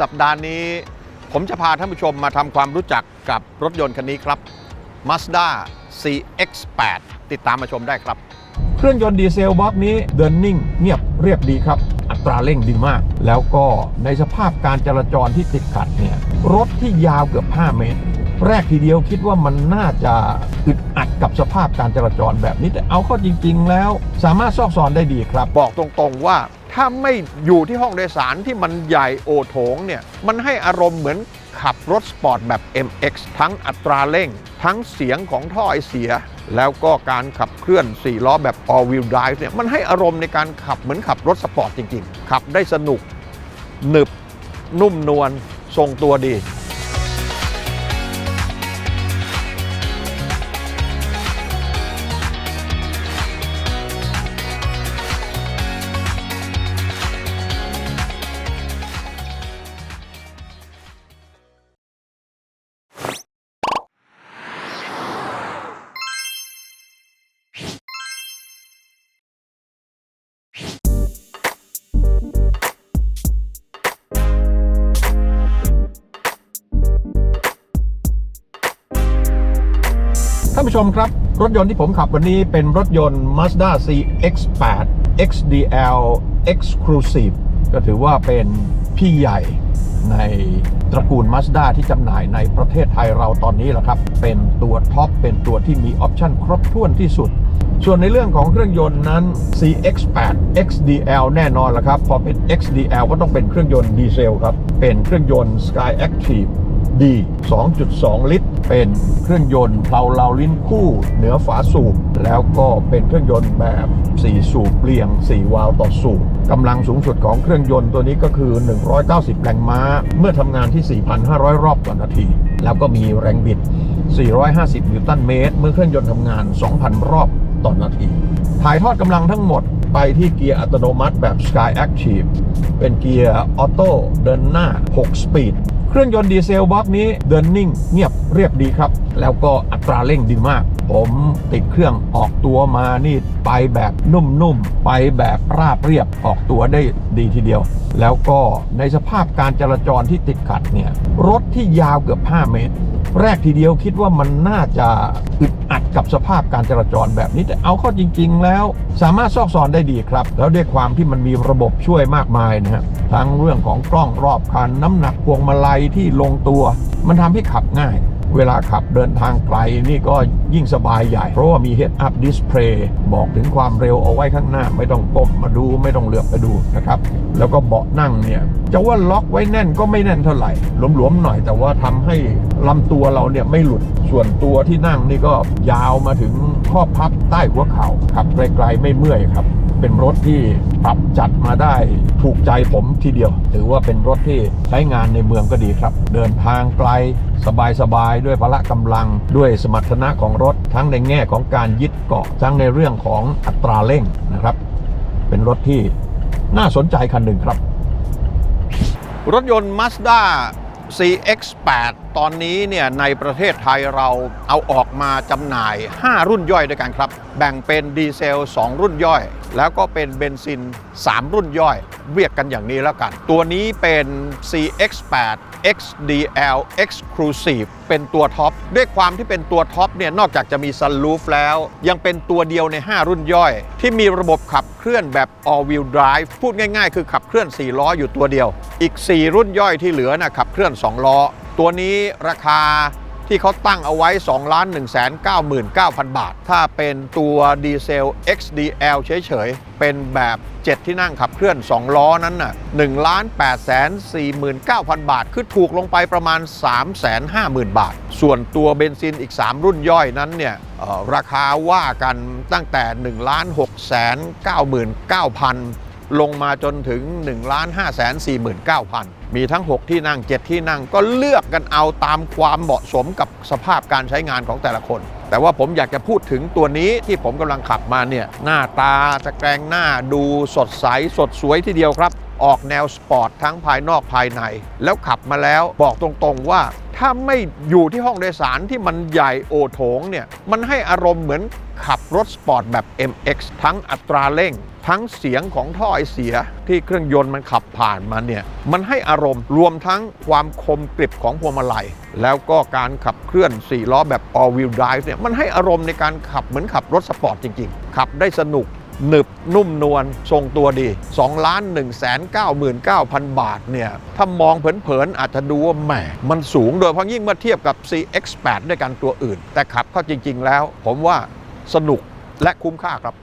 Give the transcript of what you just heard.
สัปดาห์นี้ ผมจะพาท่านผู้ชมมาทำความรู้จักกับรถยนต์คันนี้ครับ Mazda CX-8 ติดตามมาชมได้ครับ เครื่องยนต์ดีเซลบล็อกนี้เดินนิ่งเงียบเรียบดีครับ อัตราเร่งดีมาก แล้วก็ในสภาพการจราจรที่ติดขัดเนี่ยรถที่ยาวเกือบ 5 เมตร แรกทีเดียวคิดว่ามันน่าจะอึดอัดกับสภาพการจราจรแบบนี้แต่เอาเข้าจริง ๆ แล้ว สามารถซอกซอนได้ดีครับ บอกตรงๆว่าถ้าไม่อยู่ที่ห้องโดยสารที่มันใหญ่โอโถงเนี่ยมันให้อารมณ์เหมือนขับรถสปอร์ตแบบ MX ทั้งอัตราเร่ง ทั้งเสียงของท่อไอเสีย แล้วก็การขับเคลื่อน 4 ล้อแบบ all wheel drive เนี่ยมันให้อารมณ์ในการขับเหมือนขับรถสปอร์ตจริง ๆ ขับได้สนุกหนึบนุ่มนวลทรงตัวดีานผู้ชมครับ รถยนต์ที่ผมขับวันนี้เป็นรถยนต์ Mazda CX-8 XDL Exclusive ก็ถือว่าเป็นพี่ใหญ่ในตระกูล Mazda ที่จำหน่ายในประเทศไทยเราตอนนี้แหละครับ เป็นตัวท็อป เป็นตัวที่มีออปชั่นครบถ้วนที่สุด ส่วนในเรื่องของเครื่องยนต์นั้น CX-8 XDL แน่นอนละครับ พอเป็น XDL ก็ต้องเป็นเครื่องยนต์ดีเซลครับ เป็นเครื่องยนต์ Sky Active ดี2.2 ลิตร เป็นเครื่องยนต์เพลาเลาลิ้นคู่ เหนือฝาสูบ แล้วก็เป็นเครื่องยนต์แบบ 4 สูบเรียง 4 วาล์วต่อสูบกำลังสูงสุดของเครื่องยนต์ตัวนี้ก็คือ 190 แรงม้า เมื่อทำงานที่ 4,500 รอบต่อนาที แล้วก็มีแรงบิด 450 นิวตันเมตร เมื่อเครื่องยนต์ทำงาน 2,000 รอบต่อนาที ถ่ายทอดกำลังทั้งหมดไปที่เกียร์อัตโนมัติแบบ Sky Active เป็นเกียร์ออโต้เดินหน้า 6 สปีด เครื่องยนต์ดีเซลบล็อกนี้เดินนิ่งเงียบเรียบดีครับ แล้วก็อัตราเร่งดีมาก ผมติดเครื่องออกตัวมานี่ไปแบบนุ่มๆ ไปแบบราบเรียบออกตัวได้ดีทีเดียว แล้วก็ในสภาพการจราจรที่ติดขัดเนี่ย รถที่ยาวเกือบ 5 เมตร แรกทีเดียวคิดว่ามันน่าจะอึดอัดกับสภาพการจราจรแบบนี้แต่เอาเข้าจริง ๆ แล้ว สามารถซอกซอนได้ดีครับ แล้วด้วยความที่มันมีระบบช่วยมากมายนะฮะทั้งเรื่องของกล้องรอบคันน้ำหนักพวงมาลัยที่ลงตัว มันทำให้ขับง่าย เวลาขับเดินทางไกลนี่ก็ยิ่งสบายใหญ่ เพราะว่ามี Head Up Display บอกถึงความเร็วเอาไว้ข้างหน้า ไม่ต้องก้มมาดูไม่ต้องเหลือบไปดูนะครับ แล้วก็เบาะนั่งเนี่ยจะว่าล็อกไว้แน่นก็ไม่แน่นเท่าไหร่ หลวมๆหน่อยแต่ว่าทำให้ลำตัวเราเนี่ยไม่หลุด ส่วนตัวที่นั่งนี่ก็ยาวมาถึงข้อพับใต้หัวเข่าขับไกลๆไม่เมื่อยครับ เป็นรถที่ปรับจัดมาได้ถูกใจผมทีเดียว ถือว่าเป็นรถที่ใช้งานในเมืองก็ดีครับ เดินทางไกลสบายๆ ด้วยพละกำลังด้วยสมรรถนะของรถ ทั้งในแง่ของการยึดเกาะทั้งในเรื่องของอัตราเร่งนะครับ เป็นรถที่น่าสนใจคันหนึ่งครับ รถยนต์ Mazda CX-8 ตอนนี้เนี่ยในประเทศไทยเราเอาออกมาจำหน่าย 5 รุ่นย่อยด้วยกันครับ แบ่งเป็นดีเซล 2 รุ่นย่อย แล้วก็เป็นเบนซิน 3 รุ่นย่อย เรียกกันอย่างนี้แล้วกัน ตัวนี้เป็น CX-8 XDL Exclusive เป็นตัวท็อป ด้วยความที่เป็นตัวท็อปเนี่ยนอกจากจะมีซันรูฟแล้ว ยังเป็นตัวเดียวใน 5 รุ่นย่อย ที่มีระบบขับเคลื่อนแบบ all wheel drive พูดง่ายๆ คือขับเคลื่อน 4 ล้ออยู่ตัวเดียว อีก 4 รุ่นย่อยที่เหลือนะขับเคลื่อน 2 ล้อ ตัวนี้ราคา ที่เขาตั้งเอาไว้ 2 1 9 9 0 0 0 บาท ถ้าเป็นตัวดีเซล XDL เฉยๆ เป็นแบบ 7 ที่นั่งขับเคลื่อน 2 ล้อนั้นน่ะ1 8 4 9 0 0 0 บาท คือถูกลงไปประมาณ 3 5 0 0 0 0 บาท ส่วนตัวเบนซินอีก 3 รุ่นย่อยนั้นเนี่ยราคาว่ากันตั้งแต่1 6 9 9 0 0 0ลงมาจนถึง1 5 4 9 0 0 0 มีทั้ง 6 ที่นั่ง 7 ที่นั่งก็เลือกกันเอาตามความเหมาะสมกับสภาพการใช้งานของแต่ละคน แต่ว่าผมอยากจะพูดถึงตัวนี้ที่ผมกำลังขับมาเนี่ยหน้าตาตะแกรงหน้าดูสดใสสดสวยทีเดียวครับ ออกแนวสปอร์ตทั้งภายนอกภายใน แล้วขับมาแล้วบอกตรงๆว่า ถ้าไม่อยู่ที่ห้องโดยสารที่มันใหญ่โอโถงเนี่ย มันให้อารมณ์เหมือนขับรถสปอร์ตแบบ MX ทั้งอัตราเร่ง ทั้งเสียงของท่อไอเสียที่เครื่องยนต์มันขับผ่านมาเนี่ย มันให้อารมณ์รวมทั้งความคมกริบของพวงมาลัย แล้วก็การขับเคลื่อน 4 ล้อแบบ all wheel drive เนี่ย มันให้อารมณ์ในการขับเหมือนขับรถสปอร์ตจริง ๆ ขับได้สนุก หนึบนุ่มนวลทรงตัวดี2ล้าน1 9 9 9 0 0 บาทเนี่ย ถ้ามองเผินๆอาจจะดูว่าแหมมันสูงโดยเพราะยิ่งเมื่อเทียบกับ CX8 ด้วยกันตัวอื่น แต่ขับเข้าจริง ๆ แล้ว ผมว่าสนุกและคุ้มค่าครับ